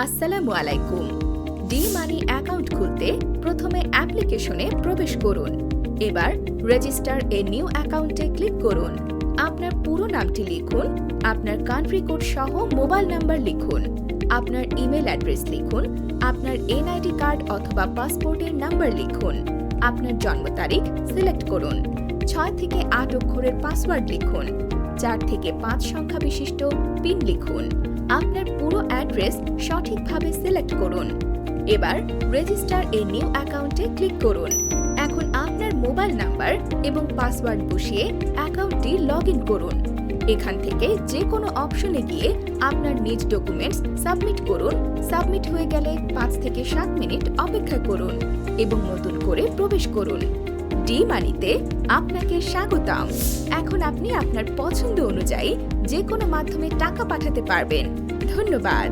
আসসালামু আলাইকুম D money account খুলতে প্রথমে অ্যাপ্লিকেশনে প্রবেশ করুন। এবার রেজিস্টার এ নিউ অ্যাকাউন্টে ক্লিক করুন। আপনার পুরো নামটি লিখুন, আপনার কান্ট্রি কোড সহ মোবাইল নাম্বার লিখুন, আপনার ইমেল অ্যাড্রেস লিখুন, আপনার এনআইডি কার্ড অথবা পাসপোর্টের নাম্বার লিখুন, আপনার জন্ম তারিখ সিলেক্ট করুন, ছয় থেকে আট অক্ষরের পাসওয়ার্ড লিখুন, চার থেকে পাঁচ সংখ্যা বিশিষ্ট পিন লিখুন। আপনার পুরো অ্যাড্রেস সঠিকভাবে সিলেক্ট করুন। এবার রেজিস্টার এ নিউ অ্যাকাউন্টে ক্লিক করুন। এখন আপনার মোবাইল নাম্বার এবং পাসওয়ার্ড বসিয়ে অ্যাকাউন্টটি লগ করুন। এখান থেকে যে কোনো অপশনে গিয়ে আপনার নিজ ডকুমেন্টস সাবমিট করুন। সাবমিট হয়ে গেলে পাঁচ থেকে সাত মিনিট অপেক্ষা করুন এবং নতুন করে প্রবেশ করুন। ডি মানিতে আপনাকে স্বাগতম। এখন আপনি আপনার পছন্দ অনুযায়ী যে কোনো মাধ্যমে টাকা পাঠাতে পারবেন। ধন্যবাদ।